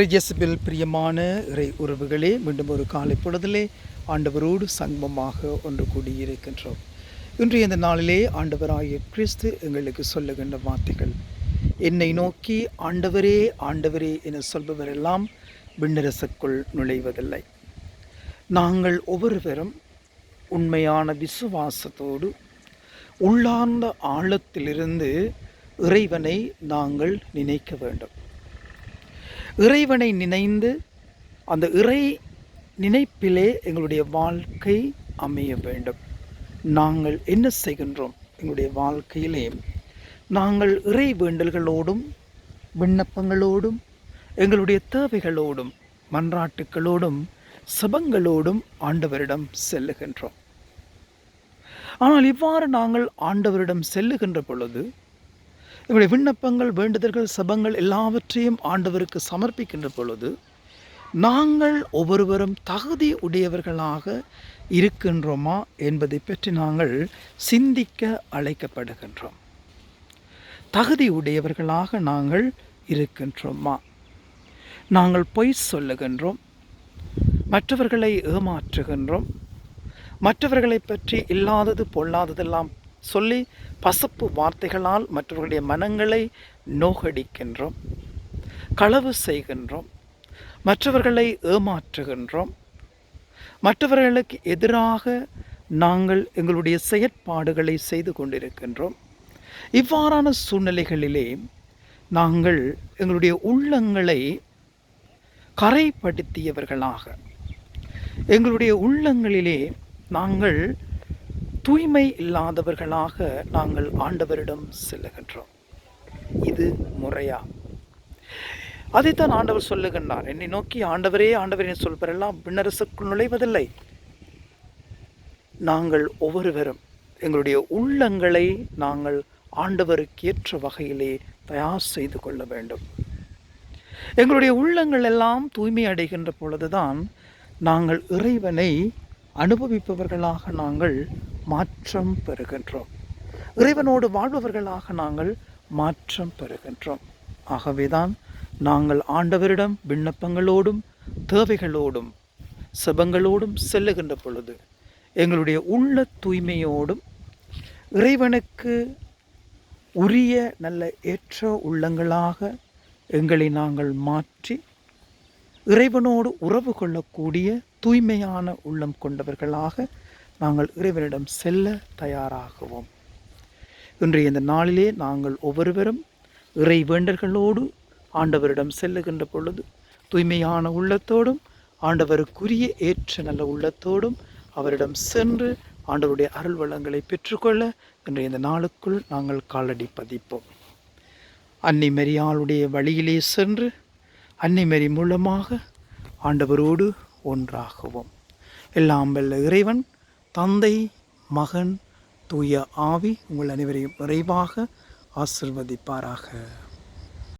பிரஜசபில் பிரியமான இறை உறவுகளே மீண்டும் ஒரு காலை பொழுதிலே ஆண்டவரோடு சங்கமமாக ஒன்று கூடியிருக்கின்றோம். இன்றைய இந்த நாளிலே ஆண்டவராகிய கிறிஸ்து எங்களுக்கு சொல்லுகின்ற வார்த்தைகள் என்னை நோக்கி ஆண்டவரே ஆண்டவரே என சொல்பவரெல்லாம் விண்ணரசுக்குள் நுழைவதில்லை. நாங்கள் ஒவ்வொருவரும் உண்மையான விசுவாசத்தோடு உள்ளார்ந்த ஆழத்திலிருந்து இறைவனை நாங்கள் நினைக்க வேண்டும். இறைவனை நினைந்து அந்த இறை நினைப்பிலே எங்களுடைய வாழ்க்கை அமைய வேண்டும். நாங்கள் என்ன செய்கின்றோம் எங்களுடைய வாழ்க்கையிலே? நாங்கள் இறை வேண்டல்களோடும் விண்ணப்பங்களோடும் எங்களுடைய தேவைகளோடும் மன்றாட்டுகளோடும் சபங்களோடும் ஆண்டவரிடம் செல்லுகின்றோம். ஆனால் இவ்வாறு நாங்கள் ஆண்டவரிடம் செல்லுகின்ற பொழுது நம்முடைய விண்ணப்பங்கள் வேண்டுதல்கள் சபங்கள் எல்லாவற்றையும் ஆண்டவருக்கு சமர்ப்பிக்கின்ற பொழுது நாங்கள் ஒவ்வொருவரும் தகுதி உடையவர்களாக இருக்கின்றோமா என்பதை பற்றி நாங்கள் சிந்திக்க அழைக்கப்படுகின்றோம். தகுதி உடையவர்களாக நாங்கள் இருக்கின்றோமா? நாங்கள் பொய் சொல்லுகின்றோம் மற்றவர்களை ஏமாற்றுகின்றோம் மற்றவர்களை பற்றி இல்லாதது பொல்லாததெல்லாம் சொல்லி பசப்பு வார்த்தைகளால் மற்றவர்களுடைய மனங்களை நோகடிக்கின்றோம் களவு செய்கின்றோம் மற்றவர்களை ஏமாற்றுகின்றோம். மற்றவர்களுக்கு எதிராக நாங்கள் எங்களுடைய செயற்பாடுகளை செய்து கொண்டிருக்கின்றோம். இவ்வாறான சூழ்நிலைகளிலே நாங்கள் எங்களுடைய உள்ளங்களை கரைப்படுத்தியவர்களாக எங்களுடைய உள்ளங்களிலே நாங்கள் தூய்மை இல்லாதவர்களாக நாங்கள் ஆண்டவரிடம் செல்லுகின்றோம். இது முறையா? அதைத்தான் ஆண்டவர் சொல்லுகின்றார். என்னை நோக்கி ஆண்டவரே ஆண்டவரே சொல்பரெல்லாம் பின்னரசுக்குள் நுழைவதில்லை. நாங்கள் ஒவ்வொருவரும் எங்களுடைய உள்ளங்களை நாங்கள் ஆண்டவருக்கு ஏற்ற வகையிலே தயார் செய்து கொள்ள வேண்டும். எங்களுடைய உள்ளங்கள் எல்லாம் தூய்மை அடைகின்ற பொழுதுதான் நாங்கள் இறைவனை அனுபவிப்பவர்களாக நாங்கள் மாற்றம் பெறுகின்றோம். இறைவனோடு வாழ்பவர்களாக நாங்கள் மாற்றம் பெறுகின்றோம். ஆகவேதான் நாங்கள் ஆண்டவரிடம் விண்ணப்பங்களோடும் தேவைகளோடும் செபங்களோடும் செல்லுகின்ற பொழுது எங்களுடைய உள்ள தூய்மையோடும் இறைவனுக்கு உரிய நல்ல ஏற்ற உள்ளங்களாக எங்களை நாங்கள் மாற்றி இறைவனோடு உறவு கொள்ளக்கூடிய தூய்மையான உள்ளம் கொண்டவர்களாக நாங்கள் இறைவனிடம் செல்ல தயாராகுவோம். இன்றைய இந்த நாளிலே நாங்கள் ஒவ்வொருவரும் இறை வேண்டர்களோடு ஆண்டவரிடம் செல்லுகின்ற பொழுது தூய்மையான உள்ளத்தோடும் ஆண்டவருக்குரிய ஏற்ற நல்ல உள்ளத்தோடும் அவரிடம் சென்று ஆண்டவருடைய அருள் வளங்களை பெற்றுக்கொள்ள இன்றைய இந்த நாளுக்குள் நாங்கள் காலடி பதிப்போம். அன்னை மரியாளுடைய வழியிலே சென்று அன்னை மரி மூலமாக ஆண்டவரோடு ஒன்றாகுவோம். எல்லாம் வெல்ல இறைவன் தந்தை மகன் தூய ஆவி உங்கள் அனைவரையும் நிறைவாக ஆசிர்வதிப்பாராக.